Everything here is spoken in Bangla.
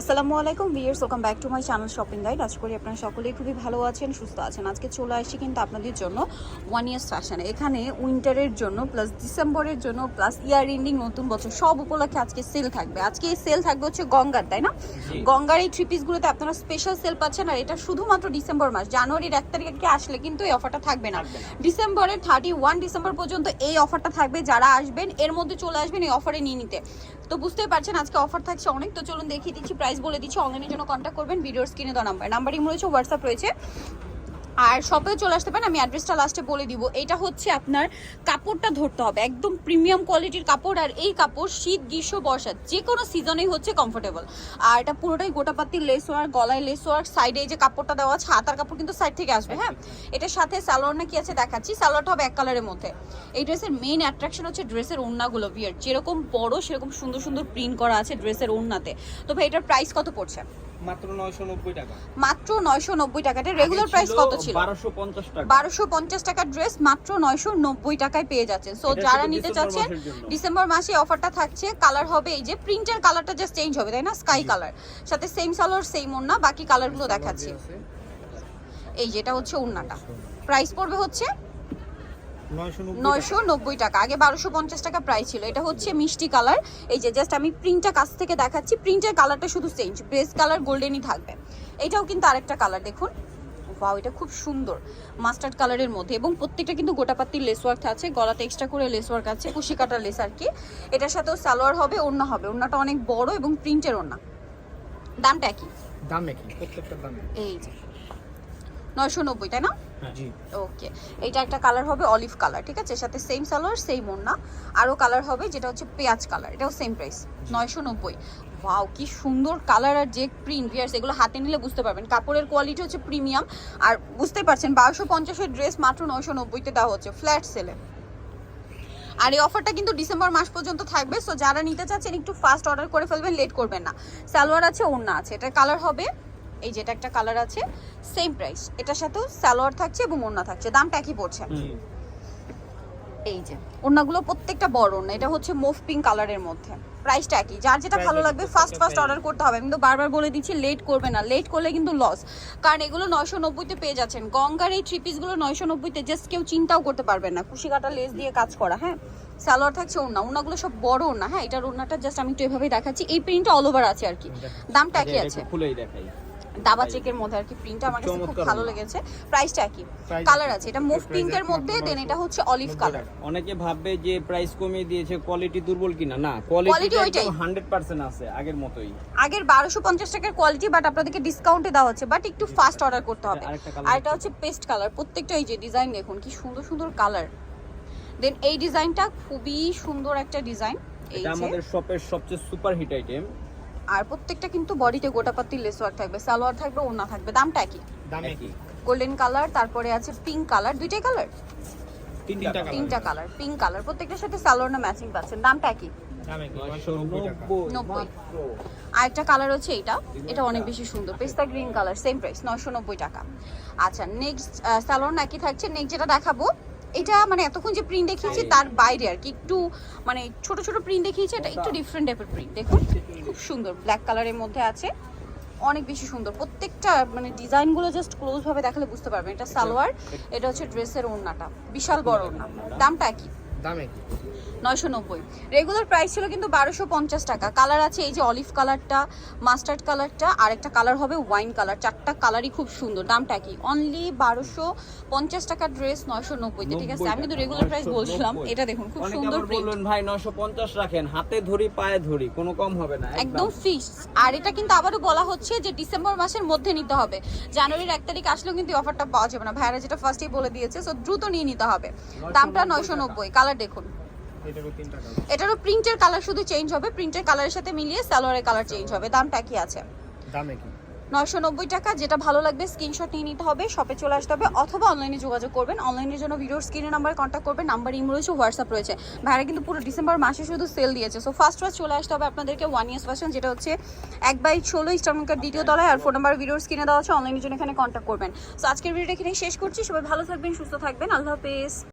আসসালামু আলাইকুম viewers welcome back to my channel shopping guide আশা করি আপনারা সকলেই খুবই ভালো আছেন সুস্থ আছেন। আজকে চলে আসি কিন্তু আপনাদের জন্য ওয়ান ইয়ার্স ফ্যাশনে এখানে উইন্টারের জন্য প্লাস ডিসেম্বরের জন্য প্লাস ইয়ার এন্ডিং নতুন বছর সব উপলক্ষে আজকে সেল থাকবে। আজকে এই সেল থাকবে হচ্ছে গঙ্গার তাই না? গঙ্গার এই থ্রি পিসগুলোতে আপনারা স্পেশাল সেল পাচ্ছেন আর এটা শুধুমাত্র ডিসেম্বর মাস। জানুয়ারির এক তারিখে আসলে কিন্তু এই অফারটা থাকবে না। ডিসেম্বরের থার্টি ওয়ান ডিসেম্বর পর্যন্ত এই অফারটা থাকবে। যারা আসবেন এর মধ্যে চলে আসবেন এই অফারে নিয়ে নিতে। তো বুঝতেই পারছেন আজকে অফার থাকছে অনেক। তো চলুন দেখিয়ে দিচ্ছি প্রাইস বলে দিচ্ছি অনলাইনের জন্য কন্ট্যাক্ট করবেন ভিডিওর স্ক্রিনে দেওয়া নাম্বার নাম্বারিং রয়েছে হোয়াটসঅ্যাপ রয়েছে। আর শপেও চলে আসতে পারেন আমি অ্যাড্রেসটা লাস্টে বলে দিব। এটা হচ্ছে আপনার কাপড়টা ধরতে হবে একদম প্রিমিয়াম কোয়ালিটির কাপড় আর এই কাপড় শীত গ্রীষ্ম বর্ষা যে কোনো সিজনেই হচ্ছে কমফোর্টেবল আর এটা পুরোটাই গোটাপাতি লেস ওয়ার্ক গলায় লেস ওয়ার্ক সাইডে এই যে কাপড়টা দেওয়া আছে হাতার কাপড় কিন্তু সাইড থেকে আসবে হ্যাঁ? এটার সাথে সালোয়ার না কি আছে দেখাচ্ছি সালোয়ারটা হবে এক কালারের মধ্যে। এই ড্রেসের মেইন অ্যাট্রাকশন হচ্ছে ড্রেসের ওড়নাগুলো বিয়ার যেরকম বড় সেরকম সুন্দর সুন্দর প্রিন্ট করা আছে ড্রেসের ওড়নাতে। তো ভাই এটার প্রাইস কত পড়ছে? মাত্র নয়শো নব্বই টাকা। মাত্র নয়শো নব্বই টাকাটা রেগুলার প্রাইস কত ছিল? বারোশো পঞ্চাশ টাকা। বারোশো পঞ্চাশ টাকার ড্রেস মাত্র নয়শো নব্বই টাকায় পেয়ে যাচ্ছেন। সো যারা নিতে চাচ্ছেন ডিসেম্বর মাসে অফারটা থাকছে কালার হবে এই যে প্রিন্টের কালারটা জাস্ট চেঞ্জ হবে তাই না? স্কাই কালার সাথে সেম সালোয়ার সেম ওন্না বাকি কালারগুলো দেখাচ্ছি। এই যেটা হচ্ছে ওন্নাটা প্রাইস পড়বে হচ্ছে নয়শো নব্বই টাকা। আগে বারোশো পঞ্চাশ টাকা প্রাইস ছিল। এটা হচ্ছে মিষ্টি কালার এই যে জাস্ট আমি প্রিন্টটা কাছ থেকে দেখাচ্ছি। প্রিন্টের কালারটা শুধু চেঞ্জ বেস কালার গোল্ডেনই থাকবে। এটাও কিন্তু আরেকটা কালার দেখুন। ওয়াও এটা খুব সুন্দর। মাস্টার্ড কালারের মধ্যে। এবং প্রত্যেকটা কিন্তু গোটাপাতির লেস ওয়ার্ক আছে। গলাতে এক্সট্রা করে লেস ওয়ার্ক আছে। কুশি কাটার লেস আর কি। এটার সাথেও সালোয়ার হবে ওড়না হবে। ওড়নাটা অনেক বড় এবং প্রিন্টের ওড়না। দামটা কি দাম নাকি প্রত্যেকটা দাম এই যে। নয়শো নব্বই তাই না? জি। ওকে। এইটা একটা কালার হবে অলিভ কালার ঠিক আছে? সাথে সেম সালোয়ার সেম ওড়না। আরও কালার হবে যেটা হচ্ছে পেঁয়াজ কালার এটাও সেম প্রাইস নয়শো নব্বই। ওয়াও কি সুন্দর কালার আর যে প্রিন্ট ভিয়ার্স এগুলো হাতে নিলে বুঝতে পারবেন। কাপড়ের কোয়ালিটি হচ্ছে প্রিমিয়াম আর বুঝতে পারছেন বারোশো পঞ্চাশের ড্রেস মাত্র নয়শো নব্বইতে দেওয়া হচ্ছে ফ্ল্যাট সেলে আর এই অফারটা কিন্তু ডিসেম্বর মাস পর্যন্ত থাকবে সো যারা নিতে চাচ্ছেন একটু ফাস্ট অর্ডার করে ফেলবেন লেট করবেন না। সালোয়ার আছে ওড়না আছে এটার কালার হবে এই যেটা একটা কালার আছে সেম প্রাইস এটার সাথেও সালোয়ার থাকছে এবং ওড়না থাকছে। দামটা একই পড়ছে। এই যে ওড়নাগুলো প্রত্যেকটা বড় ওড়না। এটা হচ্ছে মুভ পিঙ্ক কালারের মধ্যে। প্রাইসটা একই। যার যেটা ভালো লাগবে ফার্স্ট ফার্স্ট অর্ডার করতে হবে। আমি তো বারবার বলে দিচ্ছি লেট করবে না। লেট করলে কিন্তু লস কারণ এগুলো নয়শো নব্বইতে পেয়ে যাচ্ছেন। গঙ্গার এই থ্রি পিসগুলো নয়শো নব্বইতে জাস্ট কেউ চিন্তাও করতে পারবেন না। কুশি কাটা লেস দিয়ে কাজ করা হ্যাঁ? সালোয়ার থাকছে ওড়না। ওড়নাগুলো সব বড় ওড়না হ্যাঁ? এটার ওড়নাটা জাস্ট আমি একটু এভাবেই দেখাচ্ছি। এই প্রিন্টটা অল ওভার আছে আর কি। দামটা একই আছে। খুলেই দেখাই। দাবা চেকের মধ্যে আর কি প্রিন্টটা আমার কাছে খুব ভালো। লেগেছে। প্রাইসটা একই। কালার আছে। এটা মুভ পিঙ্কের মধ্যে দেন এটা হচ্ছে অলিভ কালার অনেকে ভাববে যে প্রাইস কমিয়ে দিয়েছে কোয়ালিটি দুর্বল কিনা। না কোয়ালিটি ওইটাই। একদম হান্ড্রেড পার্সেন্ট আছে আগের মতোই। আগের বারোশো পঞ্চাশ টাকার কোয়ালিটি বাট আপনাদেরকে ডিসকাউন্টে দেওয়া হচ্ছে। বাট একটু ফাস্ট অর্ডার করতে হবে। আর এটা হচ্ছে পেস্ট কালার প্রত্যেকটা এই যে ডিজাইন দেখুন কি সুন্দর সুন্দর কালার দেন এই ডিজাইনটা খুবই সুন্দর একটা ডিজাইন এটা আমাদের শপের সবচেয়ে সুপার হিট আইটেম আর প্রত্যেকটা কিন্তু বডিতে গোটাপাতি লেস ওয়ার্ক থাকবে সালোয়ার থাকবে ওড়না থাকবে দামটা একই। দাম কি গোল্ডেন কালার তারপরে আছে পিঙ্ক কালার দুইটাই কালার তিনটা তিনটা কালার পিঙ্ক কালার প্রত্যেকটার সাথে সালোয়ার না ম্যাচিং পাচ্ছেন দামটা একই। নব্বই। আর একটা কালার হচ্ছে এটা এটা অনেক বেশি সুন্দর পেস্তা গ্রিন কালার সেম প্রাইস নশো নব্বই টাকা। আচ্ছা নেক্সট স্যালোন একই থাকছে নেক্সট যেটা দেখাবো এটা মানে এতক্ষণ যে প্রিন্ট দেখিয়েছি তার বাইরে আর কি। একটু মানে ছোট ছোট প্রিন্ট দেখিয়েছি এটা একটু ডিফারেন্ট টাইপের প্রিন্ট দেখুন। খুব সুন্দর ব্ল্যাক কালারের মধ্যে আছে। অনেক বেশি সুন্দর। প্রত্যেকটা মানে ডিজাইনগুলো জাস্ট ক্লোজ ভাবে দেখালে বুঝতে পারবেন। এটা সালোয়ার এটা হচ্ছে ড্রেসের ওড়নাটা। বিশাল বড় ওড়না। দামটা একই। দামে কি নয়শো নব্বই। রেগুলার প্রাইস ছিল কিন্তু বারোশো পঞ্চাশ টাকা। কালার আছে এই যে অলিভ কালারটা মাস্টার্ড কালারটা আর একটা কালার হবে ওয়াইন কালার চারটা কালারই খুব সুন্দর। দামটা কি? অনলি বারোশো পঞ্চাশ টাকার ড্রেস নয়শো নব্বইতে ঠিক আছে? আমি কিন্তু রেগুলার প্রাইস বলছিলাম। এটা দেখুন খুব সুন্দর বলবেন ভাই 950 রাখেন। হাতে ধরি পায়ে ধরি। কোনো কম হবে না একদম। ফিক্স আর এটা কিন্তু আবারও বলা হচ্ছে যে ডিসেম্বর মাসের মধ্যে নিতে হবে। জানুয়ারির এক তারিখ আসলেও কিন্তু অফারটা পাওয়া যাবে না। ভাইরা যেটা ফার্স্টেই বলে দিয়েছে সো দ্রুত নিয়ে নিতে হবে। দামটা নয়শো নব্বই। কালার দেখুন। এটারও প্রিন্টের কালার শুধু চেঞ্জ হবে প্রিন্টের কালারের সাথে মিলিয়ে সালোয়ারের কালার চেঞ্জ হবে দামটা কি আছে। দামে কি? নয়শো নব্বই টাকা যেটা ভালো লাগবে স্ক্রিনশট নিয়ে নিতে হবে শপে চলে আসতে হবে অথবা অনলাইনে যোগাযোগ করবেন। অনলাইনের জন্য ভিডিওর স্ক্রিনের নাম্বারে কন্ট্যাক্ট করবেন নাম্বার ইম রয়েছে হোয়াটসঅ্যাপ রয়েছে। ভাইরা কিন্তু পুরো ডিসেম্বর মাসে শুধু সেল দিয়েছে। সো ফার্স্ট ফার্স্ট চলে আসতে হবে আপনাদেরকে ওয়ান ইয়ার্স ফ্যাশন যেটা হচ্ছে এক বাই ষোলো ইস্টার্নকার দ্বিতীয় তলায় আর ফোন নাম্বার ভিডিওর স্ক্রিনে দেওয়া আছে অনলাইনের জন্য এখানে কন্ট্যাক্ট করবেন। সো আজকের ভিডিওটা এখানেই শেষ করছি। সবাই ভালো থাকবেন সুস্থ থাকবেন। আল্লাহ হাফেজ।